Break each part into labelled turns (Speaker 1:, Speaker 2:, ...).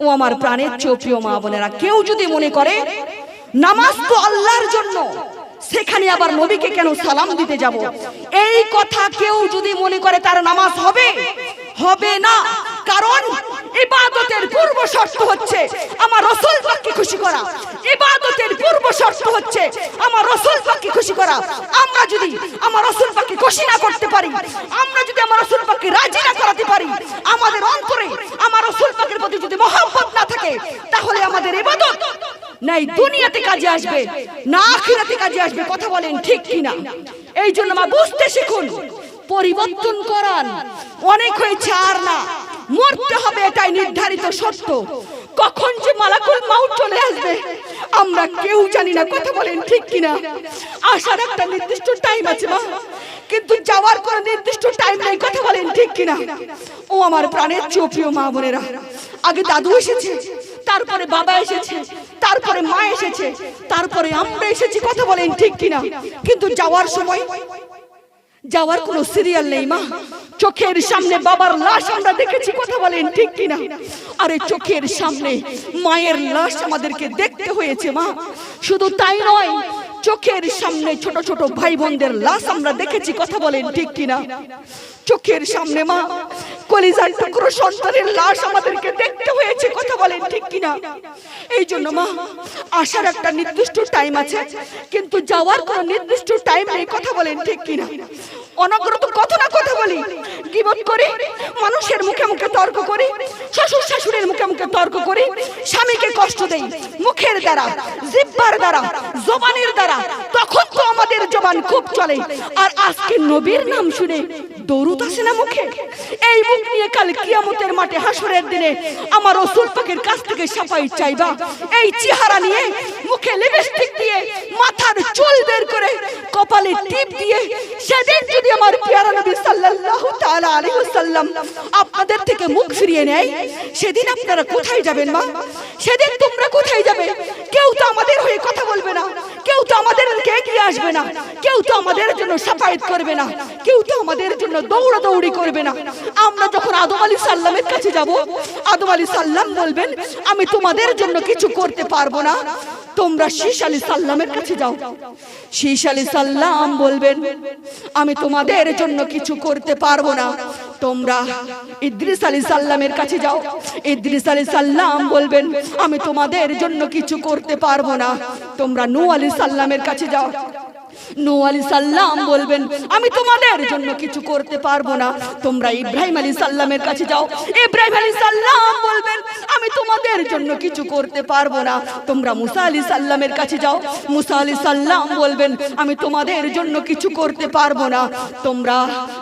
Speaker 1: ও আমার প্রাণের চেয়েও মা বোনেরা, কেউ যদি মনে করে, নামাজ তো আল্লাহর জন্য, সেখানে আবার নবীকে কেন সালাম দিতে যাব? এই কথা কেউ যদি মনে করে তার নামাজ হবে হবে না। কারণ ইবাদতের পূর্ব শর্ত হচ্ছে আমার রসুল পাককে খুশি করা। ইবাদতের পূর্ব শর্ত হচ্ছে আমার রসুল পাককে খুশি করা। আমরা যদি আমার রসুল পাককে খুশি না করতে পারি, আমরা যদি আমার রসুল পাককে রাজি না করাতে পারি, আমাদের অন্তরে আমার রসুল পাকের প্রতি যদি মহব্বত না থাকে, তাহলে আমাদের ইবাদত নাই দুনিয়াতে কাজে আসবে, না আখিরাতে কাজে আসবে, কথা বলেন ঠিক কিনা? এই জন্য মা, বুঝতে শিখুন, পরিবর্তন করান অনেক হয়েছে আর না। মরতে হবে এটাই নির্ধারিত সত্য কখন যে মালাকুল মাউট চলে আসবে, আমরা কেউ জানি না কথা বলেন ঠিক কিনা। আসার একটা নির্দিষ্ট টাইম আছে মা, কিন্তু যাওয়ার কোনো নির্দিষ্ট টাইম নেই, কথা বলেন ঠিক কিনা। ও আমার প্রাণের চেয়েও প্রিয় মা বোনেরা, আগে দাদু এসেছে, তারপরে বাবা এসেছে, তারপরে মা এসেছে, তারপরে আমরা এসেছি, কথা বলেন ঠিক কিনা। কিন্তু যাওয়ার সময় যাওয়ার কোনো সিরিয়াল নেই, মা। চোখের সামনে বাবার লাশ আমরা দেখেছি, কথা বলেন ঠিক কিনা? আরে চোখের সামনে মায়ের লাশ আমাদেরকে দেখতে হয়েছে, মা। শুধু তাই নয়, চোখের সামনে ছোট ছোট ভাই বোনদের লাশ আমরা দেখেছি, কথা বলেন ঠিক কিনা? চোখের সামনে মা। কলিজার টুকরো সন্তানের লাশ আমাদেরকে দেখতে হয়েছে, কথা বলেন ঠিক কিনা? এই জন্য মা, আসার একটা নির্দিষ্ট টাইম আছে, কিন্তু যাওয়ার কোনো নির্দিষ্ট টাইম নেই, কথা বলেন ঠিক কিনা? অনগ্রত কত না কথা বলি, গিবত করে, মানুষের মুখে মুখে তর্ক করি, শ্বশুর শাশুড়ির মুখে মুখে তর্ক করি, স্বামীকে কষ্ট দেই, মুখের দ্বারা, জিব্বার দ্বারা, জবানের দ্বারা, তখন তো আমাদের জবান খুব চলে। আর আজকে নবীর নাম শুনে দৌড়ুত আসে না মুখে? এই মুখ নিয়ে কাল কিয়ামতের মাঠে হাসরের দিনে আমার রসুল পাকের কাছ থেকে সাফাই চাইবা। এই চেহারা নিয়ে মুখে লিপস্টিক দিয়ে মাথার চুল বের করে কপালে টিপ দিয়ে সেদিন যদি আমার পিয়ারা নবী সাল্লাল্লাহু তাআলা আলাইহি ওয়াসাল্লাম আপনাদের থেকে মুখ ফিরিয়ে নেয়, সেদিন আপনারা কোথায় যাবেন মা? সেদিন তোমরা কোথায় যাবে? কেউ তো আমাদের হয়ে কথা বলবে না, কেউ তো আমাদের দিকে এগিয়ে আসবে না, কেউ তো আমাদের জন্য সাফায়াত করবে না, কেউ তো আমাদের জন্য দৌড়াদৌড়ি করবে না। আমরা যখন আদম আলী সাল্লামের কাছে যাব, আদম আলী সাল্লাম বলবেন, আমি তোমাদের জন্য কিছু করতে পারব না। তোমরা শীষ আলী সাল্লামের কাছে যাও। শীষ আলী সাল্লাম বলবেন, আমি তোমাদের জন্য কিছু করতে পারব না। তোমরা ইদ্রিস আলী সাল্লামের কাছে যাও। ইদ্রিস আলী সাল্লাম বলবেন, আমি তোমাদের জন্য কিছু করতে পারব না। তোমরা নু আলী সাল্লামের কাছে যাও। আমি তোমাদের জন্য কিছু করতে পারব না। তোমরা ইব্রাহিম আলী সাল্লামের কাছে যাও। ইব্রাহিম আলী সাল্লাম বলবেন, আমি তোমাদের জন্য কিছু করতে পারব না। তোমরা মুসা সাল্লামের কাছে যাও। মুসা সাল্লাম বলবেন, আমি তোমাদের জন্য কিছু করতে পারব না। তোমরা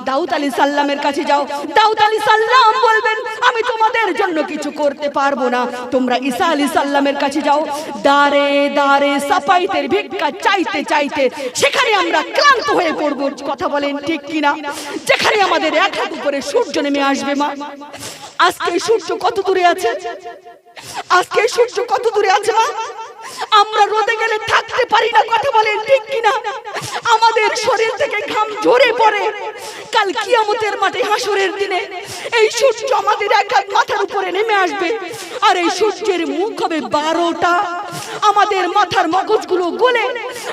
Speaker 1: দাউদ আলী সাল্লামের কাছে যাও। দাউদ আলী সাল্লাম বলবেন, আমি তোমাদের জন্য কিছু করতে পারব না। তোমরা ঈসা আলী সাল্লামের কাছে যাও। দারে দারে সাপাইতের ভিক্ষা চাইতে চাইতে সেখানে আমরা ক্লান্ত হয়ে পড়ব, কথা বলেন ঠিক কিনা? যেখানে আমাদের এক হাত উপরে সূর্য নেমে আসবে মা। আজকে সূর্য কত দূরে আছে? আজকে সূর্য কত দূরে আছে মা? আমরা রোদে গেলে থাকতে পারি না, কথা বলেন ঠিক কিনা? আমাদের শরীর থেকে ঘাম ঝরে পড়ে। কাল কিয়ামতের মাঠে হাসরের দিনে এই সূর্য আমাদের এক হাত মাথার উপরে নেমে আসবে। আর এই সূর্যের মুখ হবে বারোটা। আমাদের মাথার মগজগুলো গলে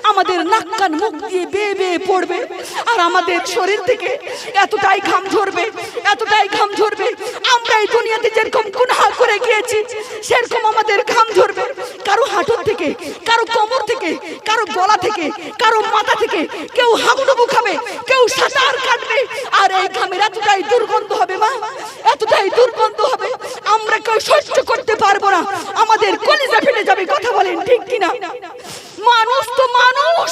Speaker 1: আমাদের নাক কান মুখ দিয়ে বেয়ে বেয়ে পড়বে। আর আমাদের শরীর থেকে এতটাই ঘাম ঝরবে, এতটাই ঘাম ঝরবে। আমরা এই দুনিয়াতে যেরকম গুনাহ করে গিয়েছি, সেরকম আমাদের ঘাম ঝরবে। কারও হাঁটুর থেকে, কারও কোমর থেকে, কারও গলা থেকে, কারও মাথা থেকে কেউ হাবুডুবু খাবে, কেউ সাঁতার কাটবে আর এই ঘামের এতটাই দুর্গন্ধ হবে, মা। এতটাই দুর্গন্ধ হবে। আমরা কেউ সহ্য করতে পারব না। আমাদের কলিজা ফেটে যাবে, কথা বলেন ঠিক কিনা? মানুষ তো মানুষ।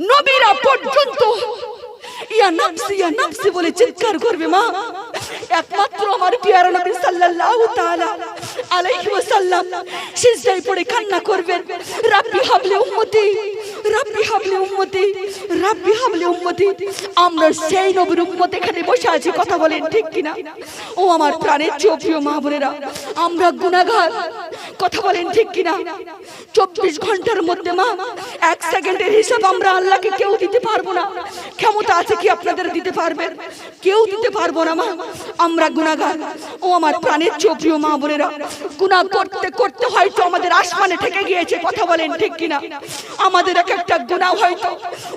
Speaker 1: নবীরা পর্যন্ত। ইয়া নাফসি ইয়া নাফসি বলে চিৎকার করবে, মা। একমাত্র আমার পিয়ারা নবী সাল্লাল্লাহু তাআলা আলাইহি ওয়াসাল্লাম সিজদায় পড়ে কান্না করবেন। রাব্বি হাবলি উম্মতি। রাব্বি হাবলি উম্মতি, রাব্বি হাবলি উম্মতি, আমরা সেই নবীর উম্মত এখানে বসে আছি, কথা বলেন ঠিক কিনা? ও আমার প্রাণের চেয়েও প্রিয় মা বোনেরা, আমরা গুনাহগার, কথা বলেন ঠিক কিনা? চব্বিশ ঘণ্টার মধ্যে মা, এক সেকেন্ডের হিসাব আমরা আল্লাহকে কেউ দিতে পারব না। ক্ষমতা আছে কি আপনাদের দিতে পারবেন কেউ দিতে পারব না মা, আমরা গুণাগার ও আমার প্রাণের চোপ্রিয় মা বোনেরা গুণা করতে করতে হয়তো আমাদের আসমানে ঠেকে গিয়েছে, কথা বলেন ঠিক কিনা? আমাদের এক একটা গুণা হয়তো,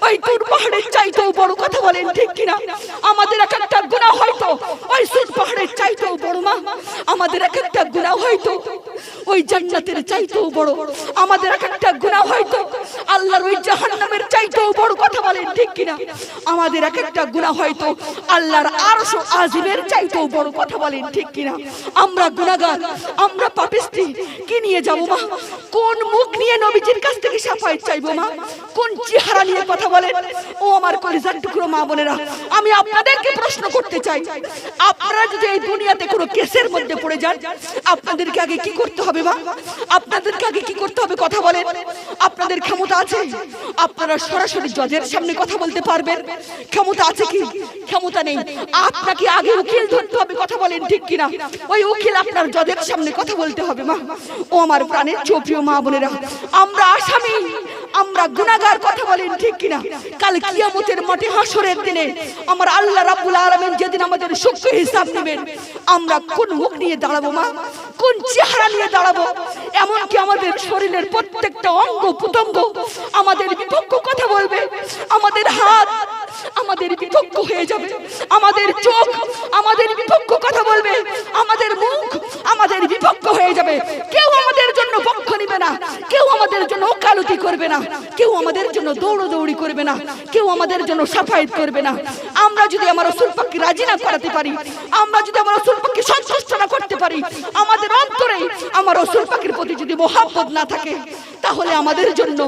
Speaker 1: ওই দূর পাহাড়ের চাইতেও বড় কথা বলেন, ঠিক কিনা? আমাদের এক একটা গুণা হয়তো, ওই সুর পাহাড়ের চাইতেও বড় মা। আমাদের এক একটা গুণা হয়তো, ওই জান্নাতের চাইতেও বড়। আমাদের এক একটা গুণা হয়তো, আল্লাহর ওই জাহান্নামের চাইতেও বড় কথা বলেন, ঠিক কিনা? আমাদের এক একটা গুণা হয়তো, আল্লাহর আরশ আজিমের চাইতেও বড় কথা বলেন, ঠিক কিনা? আমরা গুণাগার আমরা পাপিস্তি কি নিয়ে যাব মা? কোন মুখ নিয়ে নবীজির কাছ থেকে সাফাই চাইব মা? কোন চেহারা নিয়ে কথা বলেন ও আমার কলিজার টুকরো, মা বোনেরা, আমি আপনাদেরকে প্রশ্ন করতে চাই। আপনারা যদি এই দুনিয়াতে কোনো কেসের মধ্যে পড়ে যান, আপনাদেরকে আগে কি করতে হবে, মা? আপনাদেরকে আগে কি করতে হবে কথা বলেন। আপনাদের ক্ষমতা আছে? আপনারা সরাসরি জজের সামনে কথা বলতে পারবেন। ক্ষমতা আছে কি? ক্ষমতা নেই। আপনাকে আগে উকিল ধরতে হবে, কথা বলেন ঠিক কিনা? ওই উকিল আপনার জজের সামনে কথা বলতে হবে, মা। ও আমার প্রাণের চোপ্রিয় মা বোনেরা। আমরা আসামি, আমরা গুনাহগার কথা বলেন ঠিক কিনা? কাল কিয়ামতের মাঠে হাসরের দিনে আমার আল্লাহ রাব্বুল আলামিন যেদিন আমাদের সূক্ষ্ম হিসাব নেবেন আমরা কোন মুখ নিয়ে দাঁড়াবো মা? কোন চেহারা নিয়ে দাঁড়াবো? এমনকি আমাদের শরীরের প্রত্যেকটা অঙ্গ প্রত্যঙ্গ আমাদের বিপক্ষ কথা বলবে, আমাদের হাত আমাদের বিপক্ষ হয়ে যাবে, আমাদের চোখ আমাদের বিপক্ষ কথা বলবে, আমাদের মুখ আমাদের বিপক্ষ হয়ে যাবে। কেউ আমাদের জন্য পক্ষ নিবে না, কেউ আমাদের জন্য ওকালতি করবে না, কেউ আমাদের জন্য দৌড়দৌড়ি করবে না, কেউ আমাদের জন্য সাফায়াত করবে না। আমরা যদি আমার রসুল পাককে রাজি না করাতে পারি, আমরা যদি আমার রসুল পাককে সন্তুষ্ট না করতে পারি, আমাদের অন্তরে আমার রসুল পাকের প্রতি যদি মোহাব্বত না থাকে, তাহলে আমাদের জন্য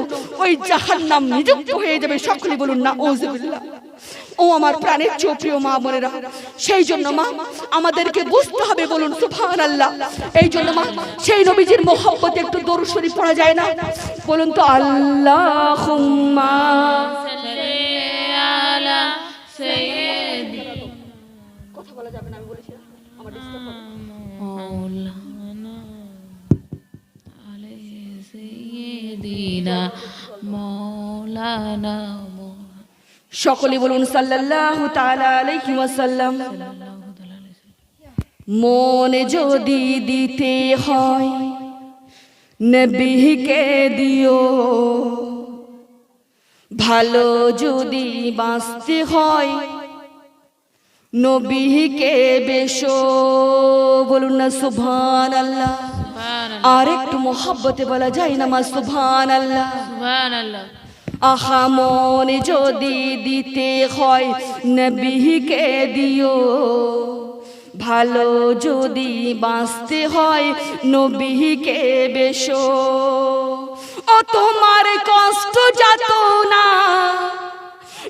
Speaker 1: ওই জাহান্নাম নিযুক্ত হয়ে যাবে সকলে বলুন না ওজবিল্লাহ ও আমার প্রাণের চোপ্রিয় মা বোনেরা, সেই জন্য মা, আমাদেরকে বুঝতে হবে বলুন সুফান আল্লাহ এই জন্য মা, সেই নবীজির মোহাব্বতে একটু দরুশরী পড়া যায় না। বলুন তো আল্লাহ সকলে বলুন সাল্লাল্লাহু তাআলা মনে যদি দিতে হয় দিও। ভালো যদি বাঁচতে হয় নবীকে বেশো। বলুন না সুভান আল্লাহ আর একটু মোহাব্বতে বলা যায় না মা সুভান আল্লাহ
Speaker 2: আল্লাহ
Speaker 1: আহা, মন যদি দিতে হয় নবীকে দিও। ভালো যদি বাঁচতে হয় নবীকে বেশো। ও, তোমার কষ্ট যাত না,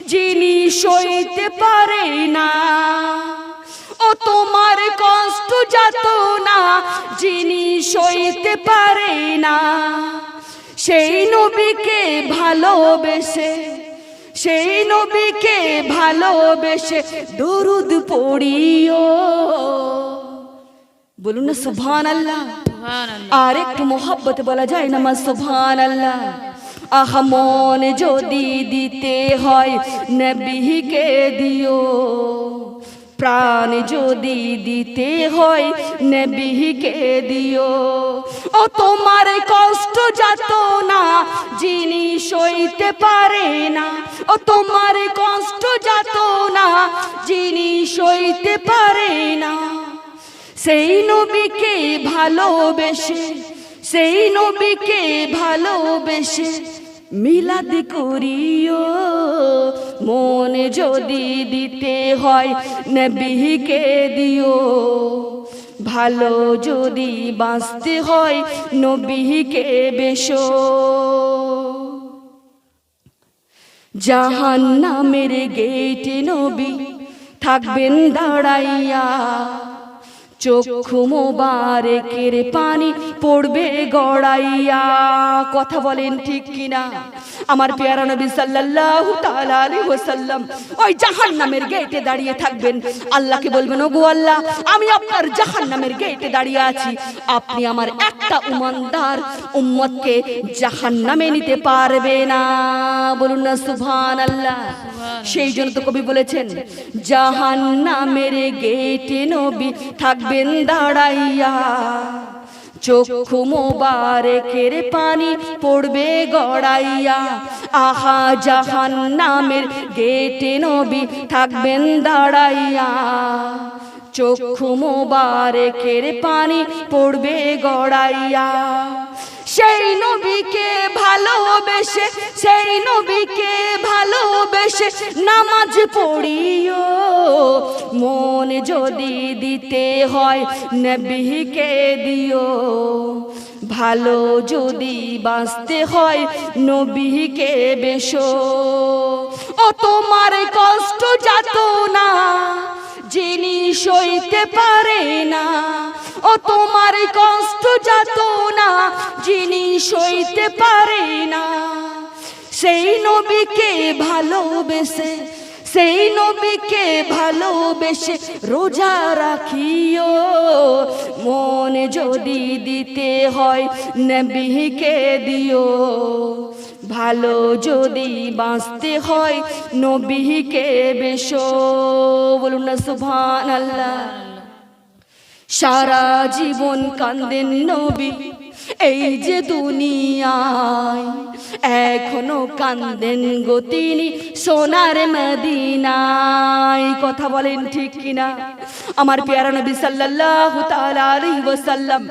Speaker 1: যিনি সইতে পারে না। ও, তোমার কষ্ট যাত না, যিনি সইতে পারে না। সেই নবীকে ভালোবেসে সেই নবীকে ভালোবেসে দরুদ পড়িও। বলুন না সুভান আল্লাহ আর একটু মোহাব্বত বলা যায় না মা সুভান আল্লাহ আহ মন যদি দিতে হয় নবীকে দিও। প্রাণ যদি দিতে হয় নবীকে দিও। ও তোমার কষ্ট যাত না, যিনি সইতে পারে না। ও তোমার কষ্ট যাত না, যিনি সইতে পারে না। সেই নবীকে ভালোবেসে, সেই নবীকে ভালোবেসে মিলাদ করিও, মন যদি দিতে হয় নবীকে দিও। ভালো যদি বাঁচতে হয় নবীকে বেশো। জাহান নামের গেটে নবী থাকবেন দাঁড়াইয়া। চক্ষু মোবারেকের পানি পড়বে গড়াইয়া। কথা বলেন ঠিক কিনা? আমার পেয়ারা নবী সাল্লাল্লাহু তাআলা আলাইহি ওয়াসাল্লাম ওই জাহান্নামের গেটে দাঁড়িয়ে থাকবেন। আল্লাহকে বলবেন, ওগো আল্লাহ, আমি আপনার জাহান্নামের গেটে দাঁড়িয়ে আছি। আপনি আমার একটা উমানদার উম্মতকে জাহান্নামে নিতে পারবে না। বলুন না, সুবহানাল্লাহ। সেই জন্য তো কবি বলেছেন, জাহান্নামের গেটে নবী থাকবেন দাঁড়াইয়া চক্ষু মোবারেকের পানি পড়বে গড়াইয়া। আহা জাহান নামের গেটে নবী থাকবেন দাঁড়াইয়া। চক্ষু মোবারেকের পানি পড়বে গড়াইয়া। সেই নবীকে ভালোবেসে, সেই নবীকে ভালোবেসে নামাজ পড়িও। মন যদি দিতে হয় নবীকে দিও। ভালো যদি বাঁচতে হয় নবীকে বেশো ও তোমার কষ্ট যাত না যিনি সইতে পারে না ও তোমার কষ্ট যাত না, যিনি সইতে পারে না। সেই নবীকে ভালোবেসে, সেই নবীকে ভালোবেসে রোজা রাখিও। মন যদি দিতে হয় নবীকে দিও। ভালো যদি বাঁচতে হয় নবীকে বেশো। বলুন না সুভান আল্লাহ সারা জীবন কান্দেন নবী, এই যে দুনিয়ায় এখনও কান্দেন গো তিনি সোনার মদিনায়। কথা বলেন ঠিক কিনা? আমার পেয়ারা নবী সাল্লাল্লাহু তাআলা আলাইহি ওয়াসাল্লাম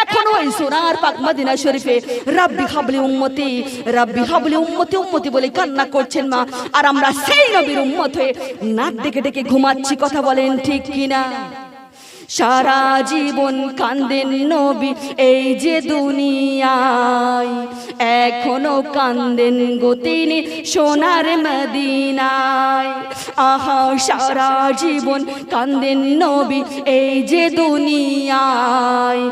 Speaker 1: এখনও এই সোনার পাক মদিনা শরীফে, রাব্বি হাবলি উম্মতি, রাব্বি হাবলি উম্মতি উম্মতি বলে কান্না করছেন মা। আর আমরা সেই নবীর উম্মত হয়ে নাক ডেকে ডেকে ঘুমাচ্ছি, কথা বলেন ঠিক কিনা? সারা জীবন কান্দেন নবী, এই যে দুনিয়ায়। এখনও কান্দেন গো তিনি সোনার মদিনায়। আহা, সারা জীবন কান্দেন নবী, এই যে দুনিয়ায়।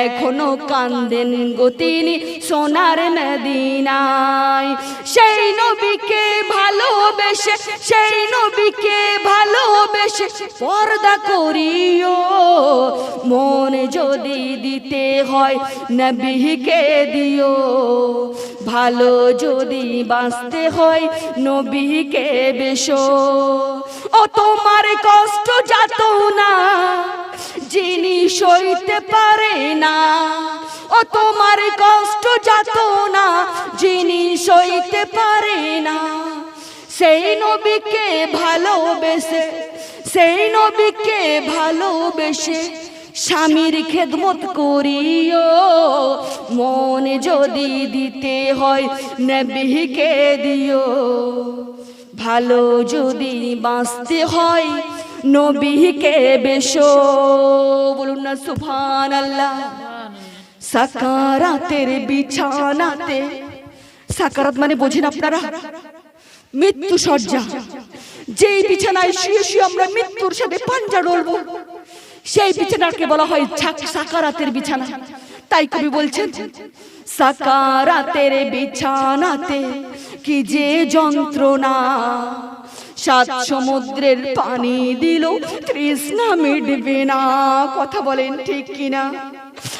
Speaker 1: এখনও কান্দেন গো তিনি সোনার মদিনায়। সেই নবীকে ভালোবেসে, সেই নবীকে ভালোবেসে পর্দা করিও। মন যদি দিতে হয় নবীকে দিও। ভালো যদি বাঁচতে হয় নবীকে বেশো। ও তোমার কষ্ট যাত না, যিনি সইতে পারে না। ও তোমার কষ্ট যাত না, যিনি সইতে পারে না। সেই নবীকে ভালোবেসে সেই নবীকে ভালোবেসে স্বামীর খেদমত করিও। মন যদি দিতে হয় নবীকে দিও। ভালো যদি বাঁচতে হয় নবীকে বেশো বলুন না সুফান আল্লাহ সাকারাতের বিছানাতে, সাকারাত মানে বোঝেন আপনারা মৃত্যু সজ্জা যেই বিছানায় শুয়ে শুয়ে আমরা মৃত্যুর সাথে পাঞ্জা ডলবো সেই বিছানাকে বলা হয় সাকারাতের বিছানা। তাই কবি বলছেন, সাকারাতের বিছানাতে কি যে যন্ত্রণা। সাত সমুদ্রের পানি দিল, তৃষ্ণা মিটবে না, কথা বলেন ঠিক কিনা?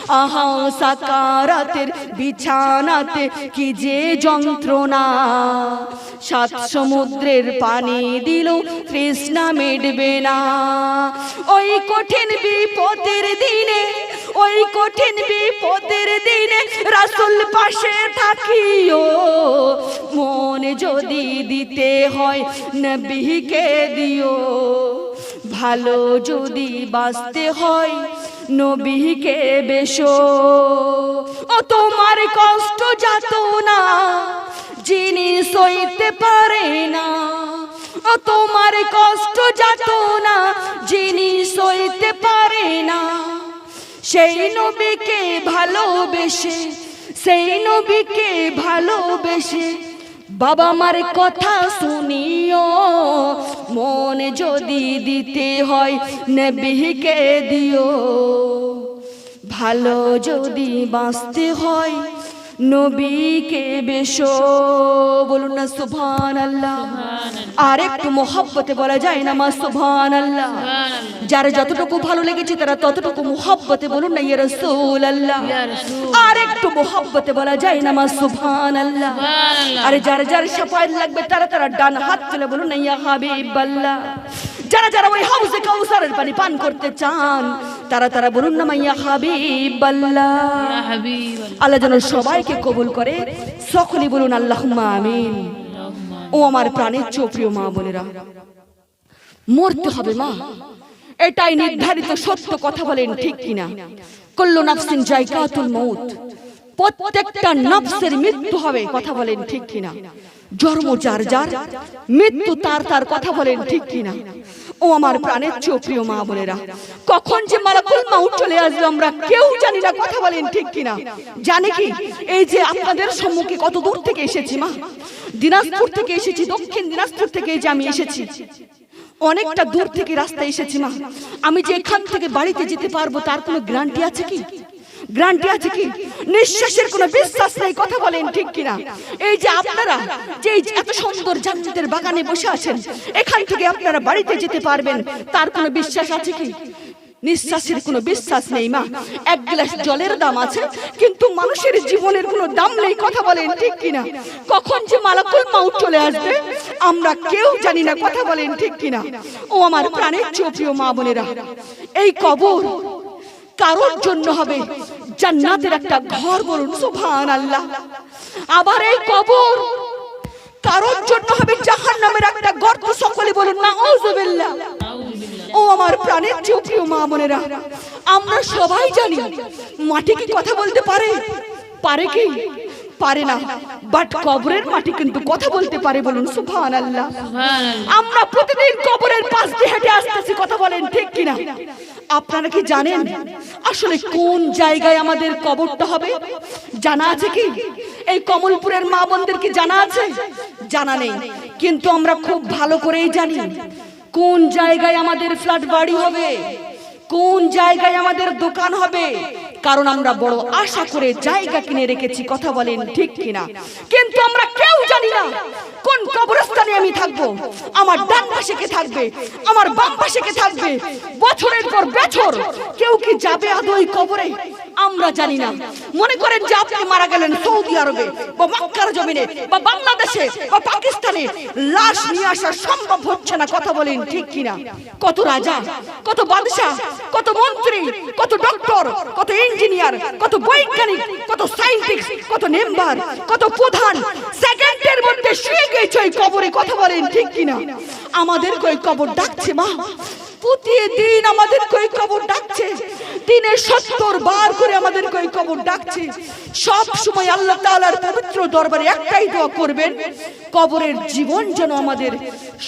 Speaker 1: আহা সাকারাতের বিছানাতে কি যে যন্ত্রণা। সাত সমুদ্রের পানি দিল, তৃষ্ণা মিটবে না। ওই কঠিন বিপদের দিনে, ওই কঠিন বিপদের দিনে রাসুল পাশে থাকিও। মন যদি দিতে হয়, নবীকে দিও। ভালো যদি বাঁচতে হয়, নবীকে বেশো। ও তোমার কষ্ট যাত না, যিনি সইতে পারে না। ও তোমার কষ্ট যাত না, যিনি সইতে পারে না। সেই নবীকে ভালোবেসে, সেই নবীকে ভালোবেসে বাবা মার কথা শুনিও। মন যদি দিতে হয় নবীকে দিও। ভালো যদি বাঁচতে হয় নবীকে বেশো। বলুন না সুভান আল্লাহ আর একটু মোহাব্বতে বলা যায় না মা সুভান আল্লাহ যার যতটুকু ভালো লেগেছে তারা ততটুকু মোহাব্বতে বলুন না ইয়া রাসূল আল্লাহ আর একটু মোহাব্বতে বলা যায় না মা সুভান আল্লাহ আরে যার যার সাফায়াত লাগবে তারা তারা ডান হাত তুলে বলুন না ইয়া হাবিব আল্লাহ যারা যারা ওই হাউসে কাউসারের পানি পান করতে চান তারা তারা বলুন না মাইয়া হাবিব আল্লাহ আল্লাহ যেন সবাইকে কবুল করে সকলেই বলুন আল্লাহ আমিন। ও আমার প্রাণের চোপ্রিয় মা বোনেরা মরতে হবে মা। এটাই নির্ধারিত সত্য কথা বলেন ঠিক কিনা? কল্লো নাফসিন জায়গাতুল মৌত প্রত্যেকটা নফসের মৃত্যু হবে কথা বলেন ঠিক কিনা? জন্ম যার যার মৃত্যু তার তার কথা বলেন ঠিক কিনা? ও আমার প্রাণের চোপ্রিয় মা বোনেরা। কখন যে মালাকুল মাউট চলে আসবে আমরা কেউ জানি না কথা বলেন ঠিক কিনা। জানে কি? এই যে আপনাদের সম্মুখে কত দূর থেকে এসেছি মা। দিনাজপুর থেকে এসেছি, দক্ষিণ দিনাজপুর থেকে এই যে আমি এসেছি। অনেকটা দূর থেকে রাস্তায় এসেছি মা। আমি যে এখান থেকে বাড়িতে যেতে পারব তার কোনো গ্যারান্টি আছে কি? গ্যারান্টি আছে কি? নিঃশ্বাসের কোনো বিশ্বাস নেই, কথা বলেন ঠিক কিনা? এই যে আপনারা যে এত সুন্দর জান্নাতের বাগানে বসে আছেন, এখান থেকে আপনারা বাড়িতে যেতে পারবেন, তার কোনো বিশ্বাস আছে কি? নিঃশ্বাসের কোনো বিশ্বাস নেই, মা। এক গ্লাস জলের দাম আছে, কিন্তু মানুষের জীবনের কোনো দাম নেই, কথা বলেন ঠিক কিনা? কখন যে মালাকুল মাউট চলে আসবে, আমরা কেউ জানি না, কথা বলেন ঠিক কিনা? ও আমার প্রাণের চোপ্রিয় মা বোনেরা, এই কবর কারোর জন্য হবে। জান্নাতের একটা ঘর বলুন সুফান আল্লাহ আবার এই কবর কারোর জন্য হবে জাহান নামের একটা গর্ত, সকলে বলুন না ওজুবিল্লাহ ও আমার প্রাণের চোপ্রিয় মা বোনেরা, আমরা সবাই জানি মাটি কি কথা বলতে পারে? পারে কি? পারে না। বাট কবরের মাটি কিন্তু কথা বলতে পারে বলুন সুবহান আল্লাহ আমরা প্রতিদিন কবরের পাশ দিয়ে হেঁটে আসতেছি কথা বলেন ঠিক কিনা? আপনারা কি জানেন আসলে কোন জায়গায় আমাদের কবরটা হবে? জানা আছে কি? এই কমলপুরের মা বোনদের কি জানা আছে? জানা নেই। কিন্তু আমরা খুব ভালো করেই জানি কোন জায়গায় আমাদের ফ্ল্যাট বাড়ি হবে কোন জায়গায় আমাদের দোকান হবে কারণ আমরা বড় আশা করে জায়গা কিনে রেখেছি, কথা বলেন ঠিক কিনা? কিন্তু আমরা কেউ জানি না কোন কবরস্থানে আমি থাকব। আমার ডান পাশে কে থাকবে? আমার বাম পাশে কে থাকবে? বছরের পর বছর কেউ কি যাবে আদৌ ওই কবরে? আমরা জানি না। মনে করেন যে আপনি মারা গেলেন সৌদি আরবে বা মক্কার জমিনে বা বাংলাদেশে বা পাকিস্তানে। লাশ নিয়ে আসা সম্ভব হচ্ছে না, কথা বলেন ঠিক কিনা? কত রাজা, কত বাদশাহ, কত মন্ত্রী, কত ডক্টর, কত ইঞ্জিনিয়ার কত বৈজ্ঞানিক, কত সায়েন্টিস্ট কত মেম্বার, কত প্রধান। সেকেন্ডের মধ্যে শুয়ে গেছে ওই কবরে, কথা বলেন ঠিক কিনা? আমাদের কই কবর ডাকছে মা। প্রতিদিন আমাদের কই কবর ডাকছে। দিনে সত্তর বার করে আমাদের কই কবর ডাকছে। সব সময় আল্লাহ তাআলার পবিত্র দরবারে একটাই দোয়া করবেন, কবরের জীবন যেন আমাদের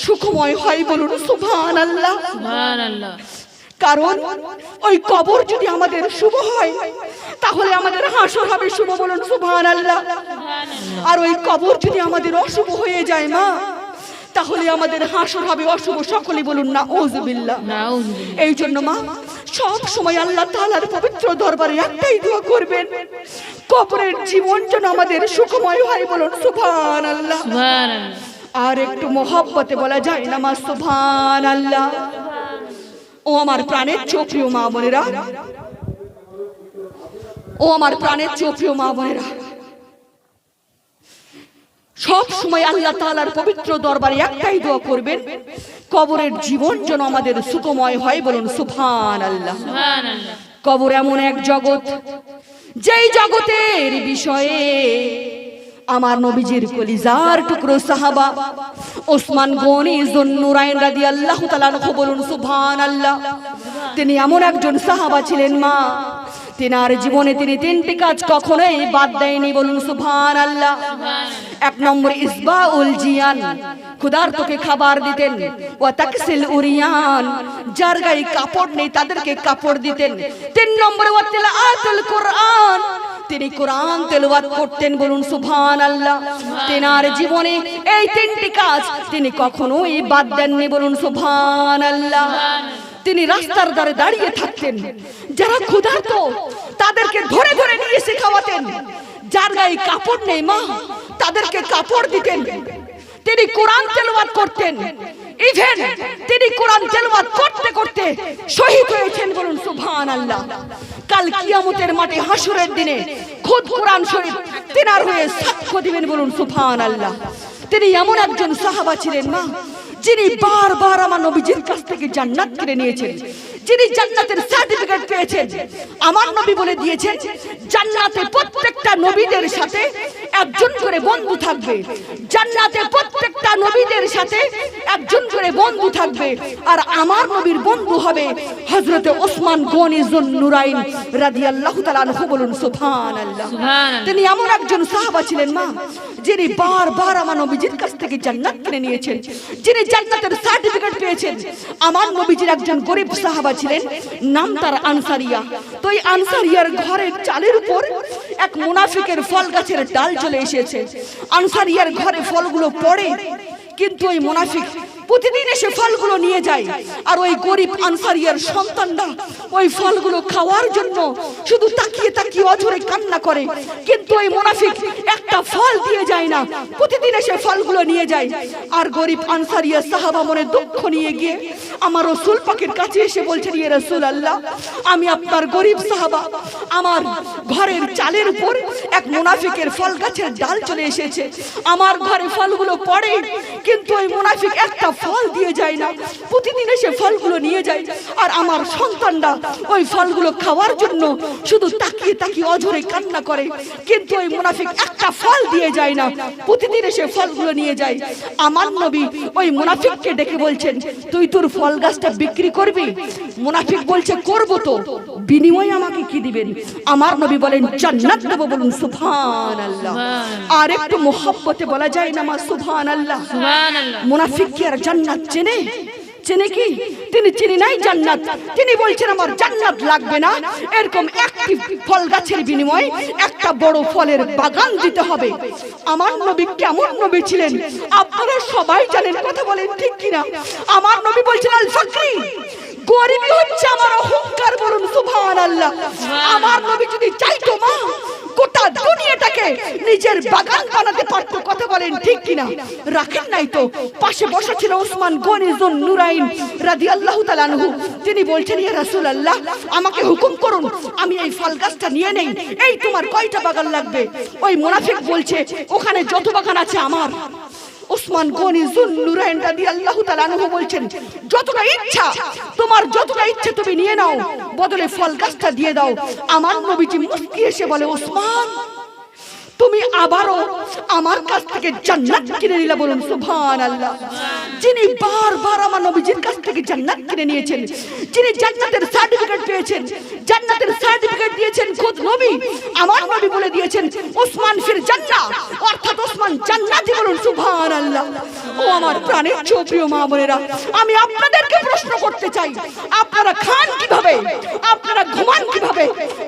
Speaker 1: সুখময় হয় বলুন, সুবহানাল্লাহ।
Speaker 2: সুবহানাল্লাহ।
Speaker 1: কারণ ওই কবর যদি আমাদের শুভ হয় তাহলে আমাদের হাসর হবে শুভ বলুন সুবহান আল্লাহ আর ওই কবর যদি আমাদের অশুভ হয়ে যায় মা তাহলে আমাদের হাসর হবে অশুভ সকলে বলুন না
Speaker 2: নাউজুবিল্লাহ।
Speaker 1: এই জন্য মা সব সময় আল্লাহ তাআলার পবিত্র দরবারে একটাই দোয়া করবেন কবরের জীবন যেন আমাদের সুখময় হয় বলুন সুবহান আল্লাহ আর একটু মোহব্বতে বলা যায় না মা সুবহান আল্লাহ ও আমার প্রাণের চোপ্রিয় মা বোনেরা। ও আমার প্রাণের চোপ্রিয় মা বোনেরা। সব সময় আল্লাহ তাআলার পবিত্র দরবারে একটাই দোয়া করবেন কবরের জীবন যেন আমাদের সুখময় হয় বলুন সুফান আল্লাহ কবর এমন এক জগৎ যেই জগতের বিষয়ে আমার নবীজির কলিজার টুকরো সাহাবা ওসমান গনি জন্নুরাইন রাদিয়াল্লাহু তাআলা আনহু বলুন আল্লাহ তিনি এমন একজন সাহাবা ছিলেন মা, তেনার জীবনে তিনি তিনটি কাজ কখনোই বাদ দেয়নি বলুন, সুবহানাল্লাহ। এক নম্বর ইসবা উল জিয়ান খুদার তোকে খাবার দিতেন ও তাকসিল উরিয়ান, যার গায়ে কাপড় নেই তাদেরকে কাপড় দিতেন। তিন নম্বরে ওয়াতিলা আতুল কোরআন তিনি কোরআন তেলাওয়াত করতেন বলুন সুবহান আল্লাহ তেনার জীবনে এই তিনটি কাজ তিনি কখনোই বাদ দেননি বলুন সুবহান আল্লাহ তিনি রাস্তার ধারে দাঁড়িয়ে থাকতেন, যারা ক্ষুধার্ত, তাদেরকে ধরে ধরে নিয়ে এসে খাওয়াতেন যার গায়ে কাপড় নেই মা, তাদেরকে কাপড় দিতেন। তিনি কোরআন তেলাওয়াত করতেন। ইভেন তিনি কোরআন তেলাওয়াত করতে করতে শহীদ হয়েছেন বলুন, সুবহানাল্লাহ। কাল কিয়ামতের মাঠে হাসরের দিনে খুদ কোরআন শরীফ তেনার হয়ে সাক্ষ্য দিবেন বলুন, সুবহানাল্লাহ। তিনি এমন একজন সাহাবা ছিলেন না যিনি বারবার আমার নবীজির কাছ থেকে জান্নাত কিনে নিয়েছেন। যিনি জান্নাতের সার্টিফিকেট পেয়েছেন আমার নবী বলে দিয়েছেন জান্নাতে প্রত্যেকটা নবীদের সাথে একজন করে বন্ধু থাকবে। জান্নাতে প্রত্যেকটা নবীদের সাথে একজন করে বন্ধু থাকবে। আর আমার নবীর বন্ধু হবে হযরতে ওসমান গনি নুরাইন রাদিয়াল্লাহু তাআলা আনহু বলুন সুবহানাল্লাহ।
Speaker 2: সুবহানাল্লাহ।
Speaker 1: তিনি এমন একজন সাহাবা ছিলেন মা যিনি বারবার আমার নবীজির কাছ থেকে জান্নাত কিনে নিয়েছেন যিনি জান্নাতের সার্টিফিকেট পেয়েছেন। আমার নবীজির একজন গরিব সাহাবা ছিলেন নাম তার আনসারিয়া। তো এই আনসারিয়ার ঘরের চালের উপর এক মুনাফিকের ফল গাছের ডাল চলে এসেছে। আনসারিয়ার ঘরে ফলগুলো পড়ে, কিন্তু ওই মুনাফিক প্রতিদিন এসে ফলগুলো নিয়ে যায়। আর ওই গরিব আনসারিয়ার সন্তানরা ওই ফলগুলো খাওয়ার জন্য শুধু তাকিয়ে তাকিয়ে অঝরে কান্না করে। কিন্তু ওই মুনাফিক একটা ফল দিয়ে যায় না। প্রতিদিন এসে ফলগুলো নিয়ে যায়। আর গরিব আনসারিয়া সাহাবা মনে দুঃখ নিয়ে গিয়ে আমার রসুল পাখির কাছে এসে বলছেন ইয়ে রসুল আল্লাহ আমি আপনার গরিব সাহাবা। আমার ঘরের চালের উপর এক মুনাফিকের ফল গাছের ডাল চলে এসেছে। আমার ঘরে ফলগুলো পড়ে, কিন্তু ওই মুনাফিক একটা ফল দিয়ে যায় না। প্রতিদিন এসে ফলগুলো নিয়ে যায়। আর আমার সন্তানরা ওই ফলগুলো খাওয়ার জন্য শুধু তাকিয়ে তাকিয়ে অঝরে কান্না করে। কিন্তু ওই মুনাফিক একটা ফল দিয়ে যায় না। প্রতিদিন এসে ফলগুলো নিয়ে যায়। আমার নবী ওই মুনাফিককে ডেকে বলছেন, তুই তোর ফল গাছটা বিক্রি করবি? মুনাফিক বলছে, করব তো। বিনিময়ে আমাকে কি দিবেন? আমার নবী বলেন জান্নাত দেবো বলুন সুবহানাল্লাহ। আর একটু মোহব্বতে বলা যায় না মা সুবহানাল্লাহ।
Speaker 2: সুবহানাল্লাহ।
Speaker 1: মুনাফিক কি আর জান্নাত চেনে? চেনে কি? তিনি চিনি নাই জান্নাত। তিনি বলছেন আমার জান্নাত লাগবে না। এরকম একটি ফল গাছের বিনিময়ে একটা বড় ফলের বাগান দিতে হবে। আমার নবী কেমন নবী ছিলেন? আপনারা সবাই জানেন কথা বলেন ঠিক কিনা? আমার নবী বলছেন আল ফাকরি গরিবই হচ্ছে আমার অহংকার বলুন আল্লাহ আমার নবী যদি চাইতো মা গোটা দুনিয়াটাকে নিজের বাগান বানাতে পারতো কথা বলেন ঠিক কিনা? রাখেন নাই তো। পাশে বসা ছিল ওসমান গনিজুন নুরাইন রাদিয়াল্লাহু তাআলা আনহু। তিনি বলছেন ইয়া রাসূলুল্লাহ আমাকে হুকুম করুন আমি এই ফল গাছটা নিয়ে নেই। এই তোমার কয়টা বাগান লাগবে? ওই মুনাফিক বলছে ওখানে যত বাগান আছে আমার। ওসমান গনি জুন জুন্নুরাইন রাদি আল্লাহ তালানহু বলছেন, যতটা ইচ্ছা, তোমার যতটা ইচ্ছে তুমি নিয়ে নাও। বদলে ফল গাছটা দিয়ে দাও। আমার নবীজি মুস্কি এসে বলে, ওসমান তুমি আবারও আমার কাছ থেকে জান্নাত কিনে নিলে বলুন সুভান আল্লাহ যিনি বারবার আমার নবীজির কাছ থেকে জান্নাত কিনে নিয়েছেন, যিনি জান্নাতের সার্টিফিকেট পেয়েছেন, জান্নাতের সার্টিফিকেট দিয়েছেন, খোদ নবী আমার নবী বলে দিয়েছেন, ওসমান ফির জান্নাত, অর্থাৎ ওসমান জান্নাতি বলুন সুভান আল্লাহ ও আমার প্রাণের চোপ্রিয় মা বোনেরা, আমি আপনাদেরকে প্রশ্ন করতে চাই, আপনারা খান কীভাবে? আপনারা ঘুমান কীভাবে?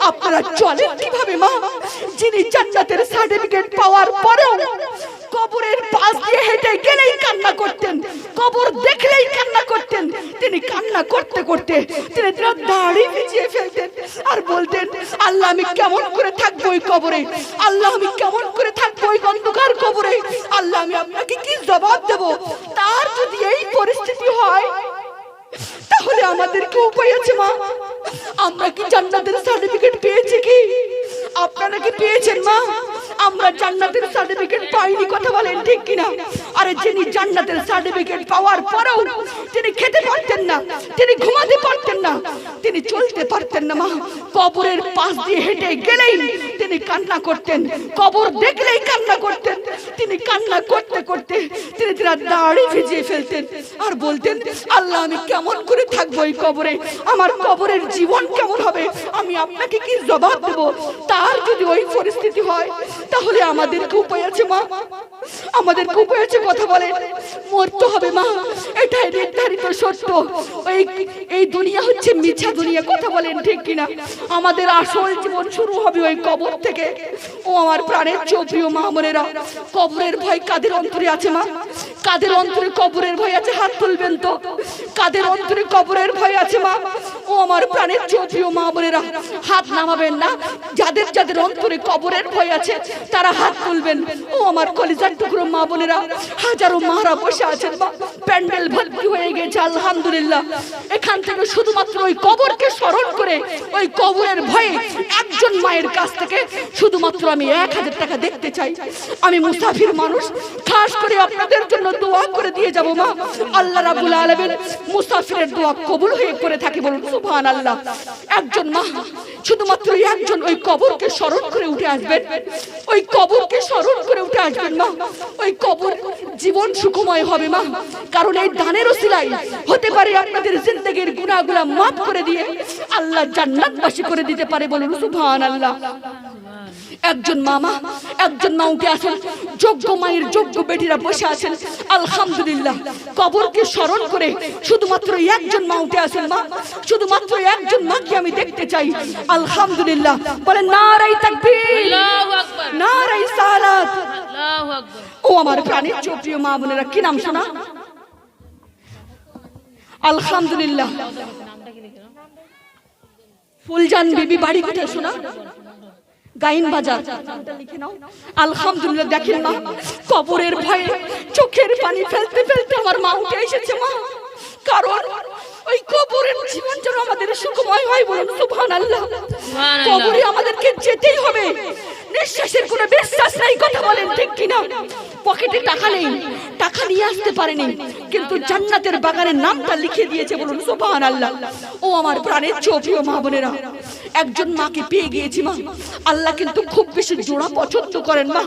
Speaker 1: আপনারা চলেন কীভাবে মা? যিনি জান্নাতের সার্টিফিকেট পাওয়ার পরেও কবরের পাশ দিয়ে হেঁটে গেলেই কান্না করতেন। কবর দেখলেই কান্না করতেন। তিনি কান্না করতে করতে তিনি দাড়ি ভিজিয়ে ফেলতেন আর বলতেন, আল্লাহ, আমি কেমন করে থাকব ওই কবরে? আল্লাহ, আমি কেমন করে থাকব ওই অন্ধকার কবরে? আল্লাহ, আমি আপনাকে কি জবাব দেব? তার যদি এই পরিস্থিতি হয়, তাহলে আমাদের কি উপায় আছে, মা? আমরা কি জান্নাতের সার্টিফিকেট পেয়েছি কি? আপনারা কি পেয়েছেন, মা? আমরা জান্নাতের সার্টিফিকেট পাইনি, কথা বলেন ঠিক কিনা? আরে যিনি জান্নাতের সার্টিফিকেট পাওয়ার পরেও তিনি খেতে পারতেন না, তিনি ঘুমাতে পারতেন না, তিনি চলতে পারতেন না মা। কবরের পাশ দিয়ে হেঁটে গেলেই তিনি কান্না করতেন, কবর দেখলেই কান্না করতেন, তিনি কান্না করতে করতে তিনি তার দাড়ি ভিজিয়ে ফেলতেন। আর বলতেন, আল্লাহ, আমি কেমন করে থাকব এই কবরে? আমার কবরের জীবন কেমন হবে? আমি আপনাকে কি জবাব দেব? তার যদি ওই পরিস্থিতি হয়, তাহলে আমাদের কি উপায় আছে, মা? আমাদের হয়েছে কথা বলেন মরতে হবে মা। এটাই নির্ধারিত সত্য এই এই দুনিয়া হচ্ছে মিছা দুনিয়া, কথা বলেন ঠিক কিনা? আমাদের আসল জীবন শুরু হবে ওই কবর থেকে। ও আমার প্রাণের চৌপ্রিয় মা বোনেরা। কবরের ভয় কাদের অন্তরে আছে মা? কাদের অন্তরে কবরের ভয় আছে? হাত তুলবেন তো। কাদের অন্তরে কবরের ভয় আছে মা? ও আমার প্রাণের চৌপ্রিয় মা বোনেরা। হাত নামাবেন না। যাদের যাদের অন্তরে কবরের ভয় আছে, তারা হাত তুলবেন। ও আমার কলিজার টুকরো মা বোনেরা হাজারো মারা বসে আছেন মা প্যান্ডেল ভর্তি হয়ে গেছে, আলহামদুলিল্লাহ। এখান থেকে শুধুমাত্র ওই কবরকে স্মরণ করে ওই কবরের ভয়ে একজন মায়ের কাছ থেকে শুধুমাত্র আমি এক হাজার টাকা দেখতে চাই। আমি মুসাফির মানুষ, খাস করে আপনাদের জন্য দোয়া করে দিয়ে যাব মা। আল্লাহ রাবুল আলমেন মুসাফিরের দোয়া কবুল হয়ে করে থাকে বলুন সুবহান আল্লাহ একজন মা শুধুমাত্র একজন ওই কবরকে স্মরণ করে উঠে আসবেন। ওই কবরকে স্মরণ করে উঠে আসবেন মা। ওই কবর জীবন সুখময় হবে, মা। কারণ এই দানের সিলাই হতে পারে আপনাদের জিন্দগির গুণাগুলা মাফ করে দিয়ে আল্লাহ জান্নাতবাসী করে দিতে পারে বলুন সুবহান আল্লাহ একজন মামা একজন মা উঠে আছেন যোগ্য মায়ের যোগ্য বেটিরা বসে আছেন। আলহামদুলিল্লাহ কবরকে স্মরণ করে শুধুমাত্র একজন মা উঠে আছেন মা। শুধুমাত্র একজন মাকে আমি দেখতে চাই। আলহামদুলিল্লাহ। বলে নারাই তাকবীর। নারাই সালাত। ও আমার প্রাণের চোপ্রিয় মা বোনেরা কি নাম শোনা? আলহামদুলিল্লাহ। ফুলজান বিবি বাড়ি কোথায় শোনা? গাইন বাজার। লিখে নাও। আলহামদুলিল্লাহ দেখেন মা কবরের ভয়ে চোখের পানি ফেলতে ফেলতে আমার মা উঠে এসেছে মা। কারণ ওই কবরের জীবন যেন আমাদের সুখময় হয় বলুন সুবহান আল্লাহ
Speaker 2: সুবহানাল্লাহ।
Speaker 1: কবরে আমাদেরকে যেতেই হবে। নিঃশ্বাসের কোনো বিশ্বাস নাই কথা বলেন ঠিক কিনা? পকেটে টাকা নেই। টাকা নিয়ে আসতে পারেনি। কিন্তু জান্নাতের বাগানের নামটা লিখে দিয়েছে বলুন সুবহান আল্লাহ ও আমার প্রাণের চোপ্রিয় মা বোনেরা একজন মাকে পেয়ে গিয়েছি মা। আল্লাহ কিন্তু খুব বেশি জোড়া পছন্দ করেন মা।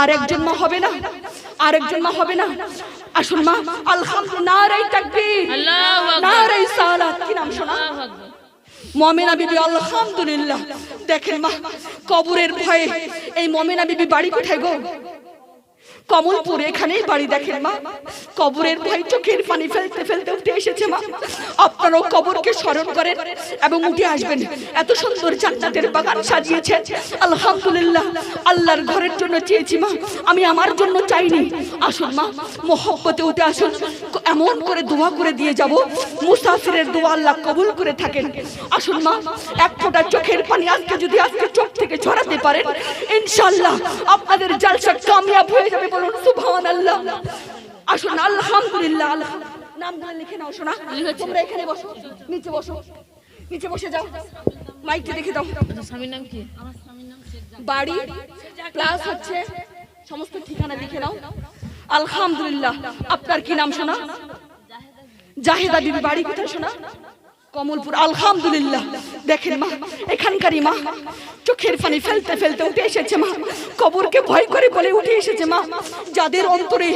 Speaker 1: আর একজন মা হবে না আর একজন মা হবে না। আসুন মা আলহামদুলিল্লাহ নারাই তাকবীর।
Speaker 2: আল্লাহু আকবার।
Speaker 1: নারাই সালাত। কি নাম শোনা? মমিনা বিবি আলহামদুলিল্লাহ। দেখেন মা কবরের ভয়ে এই মমিনা বিবি বাড়ি কোথায় গো? কমলপুর এখানেই বাড়ি দেখেন মা। কবরের ভয় চোখের পানি ফেলতে ফেলতে উঠে এসেছে মা। আপনারাও কবরকে স্মরণ করেন এবং উঠে আসবেন। এত সুন্দর জান্নাতের বাগান সাজিয়েছে। আলহামদুলিল্লাহ, আল্লাহর ঘরের জন্য চেয়েছি মা। আমি আমার জন্য চাইনি। আসুন মা, মোহব্বতে উঠে আসুন। এমন করে দোয়া করে দিয়ে যাব। মুসাফিরের দোয়া আল্লাহ কবুল করে থাকেন। আসুন মা, এক ফোঁটা চোখের পানি আজকে যদি আজকে চোখ থেকে ঝরাতে পারেন ইনশাল্লাহ আপনাদের জালসা কামিয়াব হয়ে যাবে। বলুন সুবহানাল্লাহ। আসুন আলহামদুলিল্লাহ আল্লাহ নামগুলো লিখে নাও শোনা তোমরা এখানে বসো নিচে বসো। নিচে বসে যাও। মাইকটা দেখে দাও।
Speaker 2: আচ্ছা স্বামীর নাম কি?
Speaker 1: বাড়ি প্লাস হচ্ছে সমস্ত ঠিকানা লিখে নাও। আলহামদুলিল্লাহ। আপনার কি নাম শোনা জাহেদা বিবি বাড়ি কোথায় শোনা কমলপুর, আলহামদুলিল্লাহ। দেখেন মা, এখানকারই মা, চোখের পানি ফেলতে ফেলতে উঠে এসেছে মা। কবরকে ভয় করে বলে উঠে এসেছে মা। যাদের অন্তরে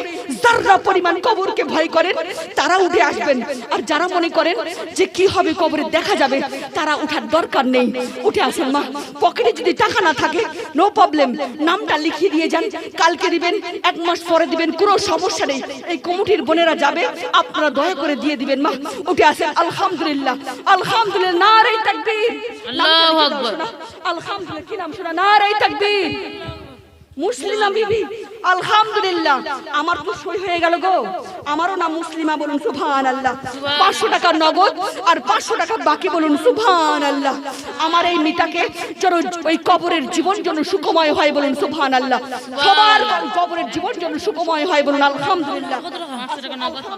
Speaker 1: যাররা পরিমাণ কবরকে ভয় করেন, তারা উঠে আসবেন। আর যারা মনে করেন যে কি হবে কবরে দেখা যাবে, তারা উঠার দরকার নেই। উঠে আসেন মা। পকেটে যদি টাকা না থাকে নো প্রবলেম নামটা লিখিয়ে দিয়ে যান। কালকে দিবেন, এক মাস পরে দিবেন, কোনো সমস্যা নেই। এই কমিটির বোনেরা যাবে, আপনারা দয়া করে দিয়ে দিবেন মা। উঠে আসেন, আলহামদুলিল্লাহ। আলহামদুলিল্লাহ নারাই তাকবীর
Speaker 2: আল্লাহু আকবার।
Speaker 1: আলহামদুলিল্লাহ কি নাম শোনা তাকবীর মুসলিমা বিবি আলহামদুলিল্লাহ আমার তো সই হয়ে গেল গো। আমারও নাম মুসলিমা বলুন সুবহান আল্লাহ পাঁচশো টাকা নগদ আর পাঁচশো টাকা বাকি বলুন সুবহান আল্লাহ আমার এই মিতাকে যেন ওই কবরের জীবন যেন সুখময় হয় বলুন সুবহান আল্লাহ সবার কবরের জীবন যেন সুখময় হয় বলুন আলহামদুলিল্লাহ।